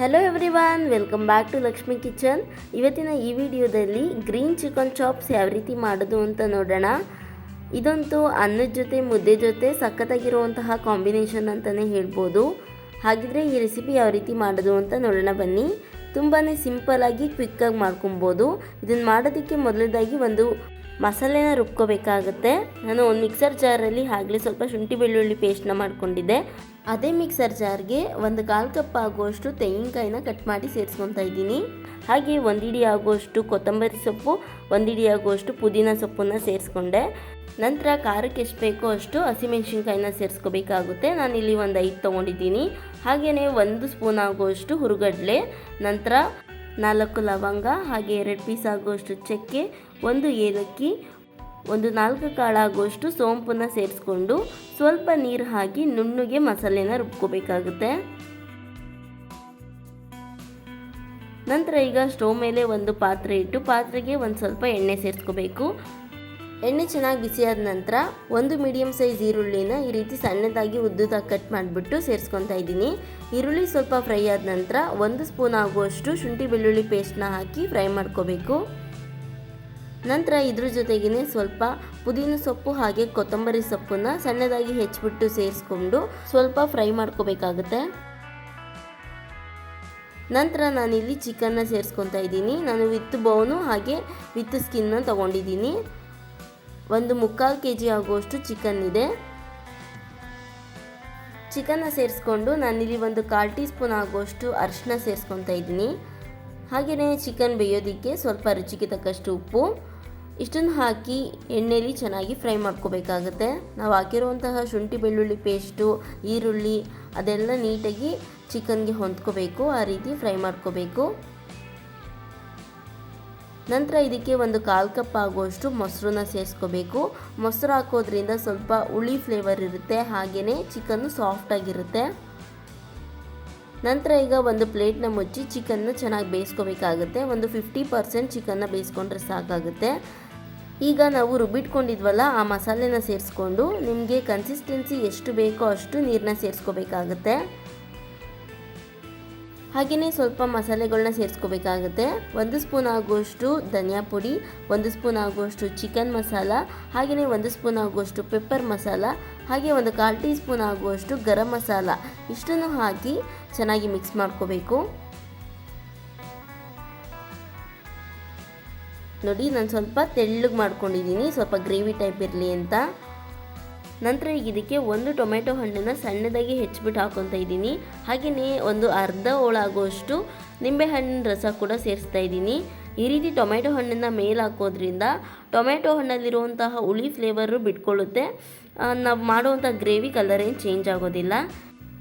Hello everyone welcome back to Lakshmi kitchen ಇವತ್ತಿನ ಈ ವಿಡಿಯೋದಲ್ಲಿ ಗ್ರೀನ್ ಚಿಕನ್ ಚಾಪ್ಸ್ ಯಾವ ರೀತಿ ಮಾಡೋದು ಅಂತ ನೋಡೋಣ. ಇದಂತೂ ಅನ್ನದ ಜೊತೆ, ಮುದ್ದೆ ಜೊತೆ ಸಖತ್ತಾಗಿರುವಂತಹ ಕಾಂಬಿನೇಷನ್ ಅಂತಲೇ ಹೇಳ್ಬೋದು. ಹಾಗಿದ್ರೆ ಈ ರೆಸಿಪಿ ಯಾವ ರೀತಿ ಮಾಡೋದು ಅಂತ ನೋಡೋಣ ಬನ್ನಿ. ತುಂಬಾ ಆಗಿ ಕ್ವಿಕ್ಕಾಗಿ ಮಾಡ್ಕೊಬೋದು. ಇದನ್ನು ಮಾಡೋದಕ್ಕೆ ಮೊದಲನೇದಾಗಿ ಒಂದು ಮಸಾಲೆನ ರುಬ್ಕೋಬೇಕಾಗುತ್ತೆ. ನಾನು ಒಂದು ಮಿಕ್ಸರ್ ಜಾರಲ್ಲಿ ಆಗಲೇ ಸ್ವಲ್ಪ ಶುಂಠಿ ಬೆಳ್ಳುಳ್ಳಿ ಪೇಸ್ಟ್ನ ಮಾಡ್ಕೊಂಡಿದ್ದೆ. ಅದೇ ಮಿಕ್ಸರ್ ಜಾರ್ಗೆ ಒಂದು ಕಾಲು ಕಪ್ ಆಗುವಷ್ಟು ತೆಂಗಿನಕಾಯಿನ ಕಟ್ ಮಾಡಿ ಸೇರಿಸ್ಕೊತಾ ಇದ್ದೀನಿ. ಹಾಗೆ ಒಂದಿಡಿ ಆಗುವಷ್ಟು ಕೊತ್ತಂಬರಿ ಸೊಪ್ಪು ಒಂದಿಡಿ ಆಗುವಷ್ಟು ಪುದೀನ ಸೊಪ್ಪನ್ನು ಸೇರಿಸ್ಕೊಂಡೆ. ನಂತರ ಖಾರಕ್ಕೆ ಎಷ್ಟು ಬೇಕೋ ಅಷ್ಟು ಹಸಿಮೆಣ್ಸಿನ್ಕಾಯಿನ ಸೇರಿಸ್ಕೋಬೇಕಾಗುತ್ತೆ. ಇಲ್ಲಿ ಒಂದು ಐದು ತೊಗೊಂಡಿದ್ದೀನಿ. ಹಾಗೆಯೇ ಒಂದು ಸ್ಪೂನ್ ಆಗುವಷ್ಟು ಹುರುಗಡ್ಲೆ, ನಂತರ ನಾಲ್ಕು ಲವಂಗ, ಹಾಗೆ ಎರಡು ಪೀಸ್ ಆಗುವಷ್ಟು ಚಕ್ಕೆ ಒಂದು ಏಲಕ್ಕಿ, ಒಂದು ನಾಲ್ಕು ಕಾಳಾಗುವಷ್ಟು ಸೋಂಪನ್ನು ಸೇರಿಸ್ಕೊಂಡು ಸ್ವಲ್ಪ ನೀರು ಹಾಕಿ ನುಣ್ಣಗೆ ಮಸಾಲೆನ ರುಬ್ಕೋಬೇಕಾಗುತ್ತೆ. ನಂತರ ಈಗ ಸ್ಟವ್ ಮೇಲೆ ಒಂದು ಪಾತ್ರೆ ಇಟ್ಟು ಪಾತ್ರೆಗೆ ಒಂದು ಸ್ವಲ್ಪ ಎಣ್ಣೆ ಸೇರಿಸ್ಕೋಬೇಕು. ಎಣ್ಣೆ ಚೆನ್ನಾಗಿ ಬಿಸಿಯಾದ ನಂತರ ಒಂದು ಮೀಡಿಯಮ್ ಸೈಜ್ ಈರುಳ್ಳಿನ ಈ ರೀತಿ ಸಣ್ಣದಾಗಿ ಉದ್ದುದಾಗಿ ಕಟ್ ಮಾಡಿಬಿಟ್ಟು ಸೇರಿಸ್ಕೊತಾ ಇದ್ದೀನಿ. ಈರುಳ್ಳಿ ಸ್ವಲ್ಪ ಫ್ರೈ ಆದ ನಂತರ ಒಂದು ಸ್ಪೂನ್ ಆಗುವಷ್ಟು ಶುಂಠಿ ಬೆಳ್ಳುಳ್ಳಿ ಪೇಸ್ಟ್ನ ಹಾಕಿ ಫ್ರೈ ಮಾಡ್ಕೋಬೇಕು. ನಂತರ ಇದ್ರ ಜೊತೆಗೇ ಸ್ವಲ್ಪ ಪುದೀನ ಸೊಪ್ಪು ಹಾಗೆ ಕೊತ್ತಂಬರಿ ಸೊಪ್ಪನ್ನ ಸಣ್ಣದಾಗಿ ಹೆಚ್ಚಿಬಿಟ್ಟು ಸೇರಿಸ್ಕೊಂಡು ಸ್ವಲ್ಪ ಫ್ರೈ ಮಾಡ್ಕೋಬೇಕಾಗುತ್ತೆ. ನಂತರ ನಾನಿಲ್ಲಿ ಚಿಕನ್ನ ಸೇರಿಸ್ಕೊತಾ ಇದ್ದೀನಿ. ನಾನು ವಿತ್ ಬೌನು ಹಾಗೆ ವಿತ್ ಸ್ಕಿನ್ನ ತೊಗೊಂಡಿದ್ದೀನಿ. ಒಂದು ಮುಕ್ಕಾಲು ಕೆ ಜಿ ಆಗುವಷ್ಟು ಚಿಕನ್ ಇದೆ. ಚಿಕನ್ನ ಸೇರಿಸ್ಕೊಂಡು ನಾನಿಲ್ಲಿ ಒಂದು ಕಾಲು ಟೀ ಸ್ಪೂನ್ ಆಗುವಷ್ಟು ಅರಿಶಿನ ಸೇರಿಸ್ಕೊತಾ ಇದ್ದೀನಿ. ಹಾಗೆಯೇ ಚಿಕನ್ ಬೇಯೋದಕ್ಕೆ ಸ್ವಲ್ಪ ರುಚಿಗೆ ತಕ್ಕಷ್ಟು ಉಪ್ಪು. ಇಷ್ಟನ್ನು ಹಾಕಿ ಎಣ್ಣೆಯಲ್ಲಿ ಚೆನ್ನಾಗಿ ಫ್ರೈ ಮಾಡ್ಕೋಬೇಕಾಗುತ್ತೆ. ನಾವು ಹಾಕಿರುವಂತಹ ಶುಂಠಿ ಬೆಳ್ಳುಳ್ಳಿ ಪೇಸ್ಟು, ಈರುಳ್ಳಿ, ಅದೆಲ್ಲ ನೀಟಾಗಿ ಚಿಕನ್ಗೆ ಹೊಂದ್ಕೋಬೇಕು, ಆ ರೀತಿ ಫ್ರೈ ಮಾಡ್ಕೋಬೇಕು. ನಂತರ ಇದಕ್ಕೆ ಒಂದು ಕಾಲು ಕಪ್ ಆಗುವಷ್ಟು ಮೊಸರನ್ನ ಸೇರಿಸ್ಕೋಬೇಕು. ಮೊಸರು ಹಾಕೋದ್ರಿಂದ ಸ್ವಲ್ಪ ಹುಳಿ ಫ್ಲೇವರ್ ಇರುತ್ತೆ ಹಾಗೆಯೇ ಚಿಕನ್ನು ಸಾಫ್ಟಾಗಿರುತ್ತೆ ನಂತರ ಈಗ ಒಂದು ಪ್ಲೇಟ್ನ ಮುಚ್ಚಿ ಚಿಕನ್ನ ಚೆನ್ನಾಗಿ ಬೇಯಿಸ್ಕೋಬೇಕಾಗುತ್ತೆ. ಒಂದು ಫಿಫ್ಟಿ ಪರ್ಸೆಂಟ್ ಚಿಕನ್ನ ಬೇಯಿಸ್ಕೊಂಡ್ರೆ ಸಾಕಾಗುತ್ತೆ. ಈಗ ನಾವು ರುಬ್ಬಿಟ್ಕೊಂಡಿದ್ವಲ್ಲ, ಆ ಮಸಾಲೆನ ಸೇರಿಸ್ಕೊಂಡು ನಿಮಗೆ ಕನ್ಸಿಸ್ಟೆನ್ಸಿ ಎಷ್ಟು ಬೇಕೋ ಅಷ್ಟು ನೀರನ್ನ ಸೇರಿಸ್ಕೋಬೇಕಾಗುತ್ತೆ. ಹಾಗೆಯೇ ಸ್ವಲ್ಪ ಮಸಾಲೆಗಳನ್ನ ಸೇರಿಸ್ಕೋಬೇಕಾಗುತ್ತೆ. ಒಂದು ಸ್ಪೂನ್ ಆಗುವಷ್ಟು ಧನಿಯಾ ಪುಡಿ, ಒಂದು ಸ್ಪೂನ್ ಆಗುವಷ್ಟು ಚಿಕನ್ ಮಸಾಲ, ಹಾಗೆಯೇ ಒಂದು ಸ್ಪೂನ್ ಆಗುವಷ್ಟು ಪೆಪ್ಪರ್ ಮಸಾಲ, ಹಾಗೆ ಒಂದು ಕಾಲು ಟೀ ಸ್ಪೂನ್ ಆಗುವಷ್ಟು ಗರಂ ಮಸಾಲ. ಇಷ್ಟನ್ನು ಹಾಕಿ ಚೆನ್ನಾಗಿ ಮಿಕ್ಸ್ ಮಾಡ್ಕೋಬೇಕು. ನೋಡಿ, ನಾನು ಸ್ವಲ್ಪ ತೆಳ್ಳಗೆ ಮಾಡ್ಕೊಂಡಿದ್ದೀನಿ. ಸ್ವಲ್ಪ ಗ್ರೇವಿ ಟೈಪ್ ಇರಲಿ ಅಂತ. ನಂತರ ಈಗ ಇದಕ್ಕೆ ಒಂದು ಟೊಮೆಟೊ ಹಣ್ಣನ್ನು ಸಣ್ಣದಾಗಿ ಹೆಚ್ಚಿಬಿಟ್ಟು ಹಾಕೊತಾ ಇದ್ದೀನಿ. ಹಾಗೆಯೇ ಒಂದು ಅರ್ಧ ಹೋಳಾಗುವಷ್ಟು ನಿಂಬೆಹಣ್ಣಿನ ರಸ ಕೂಡ ಸೇರಿಸ್ತಾ ಇದ್ದೀನಿ. ಈ ರೀತಿ ಟೊಮೆಟೊ ಹಣ್ಣನ್ನು ಮೇಲೆ ಹಾಕೋದ್ರಿಂದ ಟೊಮೆಟೊ ಹಣ್ಣಲ್ಲಿರುವಂತಹ ಹುಳಿ ಫ್ಲೇವರು ಬಿಟ್ಕೊಳ್ಳುತ್ತೆ. ನಾವು ಮಾಡುವಂಥ ಗ್ರೇವಿ ಕಲರ್ ಏನು ಚೇಂಜ್ ಆಗೋದಿಲ್ಲ.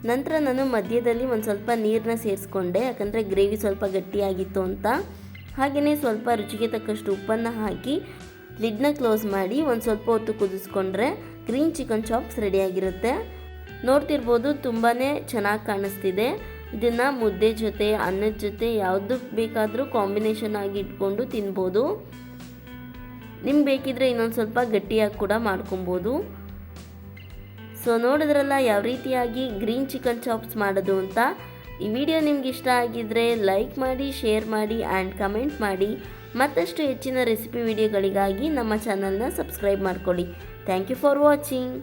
ನಂತರ ನಾನು ಮಧ್ಯದಲ್ಲಿ ಒಂದು ಸ್ವಲ್ಪ ನೀರನ್ನ ಸೇರಿಸ್ಕೊಂಡೆ, ಯಾಕಂದರೆ ಗ್ರೇವಿ ಸ್ವಲ್ಪ ಗಟ್ಟಿಯಾಗಿತ್ತು ಅಂತ. ಹಾಗೆಯೇ ಸ್ವಲ್ಪ ರುಚಿಗೆ ತಕ್ಕಷ್ಟು ಉಪ್ಪನ್ನು ಹಾಕಿ ಲಿಡ್ನ ಕ್ಲೋಸ್ ಮಾಡಿ ಒಂದು ಸ್ವಲ್ಪ ಹೊತ್ತು ಕುದಿಸ್ಕೊಂಡ್ರೆ ಗ್ರೀನ್ ಚಿಕನ್ ಚಾಪ್ಸ್ ರೆಡಿಯಾಗಿರುತ್ತೆ ನೋಡ್ತಿರ್ಬೋದು ತುಂಬಾ ಚೆನ್ನಾಗಿ ಕಾಣಿಸ್ತಿದೆ. ಇದನ್ನು ಮುದ್ದೆ ಜೊತೆ, ಅನ್ನದ ಜೊತೆ ಯಾವುದು ಬೇಕಾದರೂ ಕಾಂಬಿನೇಷನ್ ಆಗಿ ಇಟ್ಕೊಂಡು ತಿನ್ಬೋದು. ನಿಮ್ಗೆ ಬೇಕಿದ್ರೆ ಇನ್ನೊಂದು ಸ್ವಲ್ಪ ಗಟ್ಟಿಯಾಗಿ ಕೂಡ ಮಾಡ್ಕೊಬೋದು. ಸೊ ನೋಡಿದ್ರಲ್ಲ ಯಾವ ರೀತಿಯಾಗಿ ಗ್ರೀನ್ ಚಿಕನ್ ಚಾಪ್ಸ್ ಮಾಡೋದು ಅಂತ. ಈ ವಿಡಿಯೋ ನಿಮ್ಗೆ ಇಷ್ಟ ಆಗಿದ್ದರೆ ಲೈಕ್ ಮಾಡಿ ಶೇರ್ ಮಾಡಿ ಆ್ಯಂಡ್ ಕಮೆಂಟ್ ಮಾಡಿ. ಮತ್ತಷ್ಟು ಹೆಚ್ಚಿನ ರೆಸಿಪಿ ವಿಡಿಯೋಗಳಿಗಾಗಿ ನಮ್ಮ ಚಾನಲ್ನ ಸಬ್ಸ್ಕ್ರೈಬ್ ಮಾಡ್ಕೊಳ್ಳಿ. Thank you for watching